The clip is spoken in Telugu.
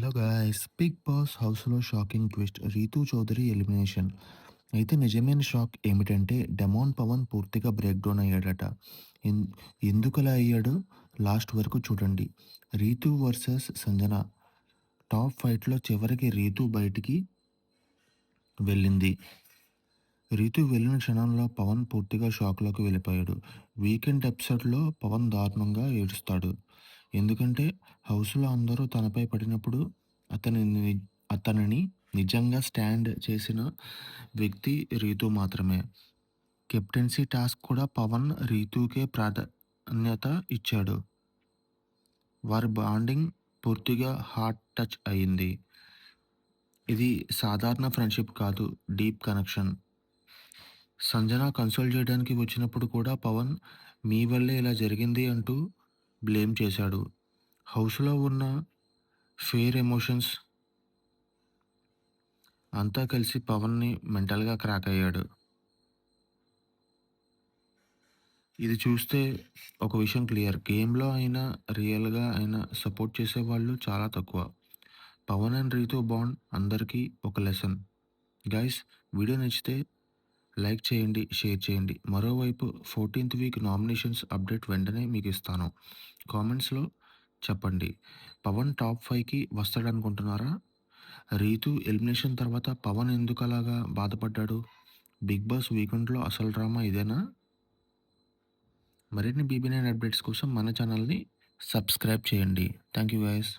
హలో గాయస్ బిగ్ బాస్ హౌస్లో shocking twist Rithu Chowdary elimination. అయితే నిజమైన షాక్ ఏమిటంటే డెమోన్ పవన్ పూర్తిగా బ్రేక్ డౌన్ అయ్యాడట ఎందుకలా అయ్యాడు? లాస్ట్ వరకు చూడండి. రీతు వర్సెస్ సంజన టాప్ ఫైట్లో చివరికి రీతు బయటికి వెళ్ళింది. రీతు వెళ్ళిన క్షణంలో పవన్ పూర్తిగా షాక్లోకి వెళ్ళిపోయాడు. వీకెండ్ ఎపిసోడ్లో పవన్ దారుణంగా ఏడుస్తాడు. ఎందుకంటే హౌస్లో అందరూ తనపై పడినప్పుడు అతని అతనిని నిజంగా స్టాండ్ చేసిన వ్యక్తి రీతు మాత్రమే. కెప్టెన్సీ టాస్క్ కూడా పవన్ రీతుకే ప్రాధాన్యత ఇచ్చాడు. వారి బాండింగ్ పూర్తిగా హార్ట్ టచ్ అయింది. ఇది సాధారణ ఫ్రెండ్షిప్ కాదు డీప్ కనెక్షన్. సంజన కన్సోల్ చేయడానికి వచ్చినప్పుడు కూడా పవన్ మీ వల్లే ఇలా జరిగింది అంటూ బ్లేమ్ చేశాడు. హౌస్లో ఉన్న ఫేర్ ఎమోషన్స్ అంతా కలిసి పవన్ని మెంటల్గా క్రాక్ అయ్యాడు. ఇది చూస్తే ఒక విషయం క్లియర్. గేమ్లో అయినా రియల్గా అయినా సపోర్ట్ చేసే వాళ్ళు చాలా తక్కువ. పవన్ అండ్ రీతో బాండ్ అందరికీ ఒక లెసన్. గైస్ వీడియో నచ్చితే లైక్ చేయండి షేర్ చేయండి. మరోవైపు ఫోర్టీన్త్ వీక్ నామినేషన్స్ అప్డేట్ వెంటనే మీకు ఇస్తాను. కామెంట్స్లో చెప్పండి. పవన్ టాప్ ఫైవ్కి వస్తాడనుకుంటున్నారా? రీతు ఎలిమినేషన్ తర్వాత పవన్ ఎందుకు అలాగా బాధపడ్డాడు? బిగ్ బాస్ వీకెండ్లో అసలు డ్రామా ఇదేనా? మరిన్ని బీబీ నైన్ అప్డేట్స్ కోసం మన ఛానల్ని సబ్స్క్రైబ్ చేయండి. Thank you guys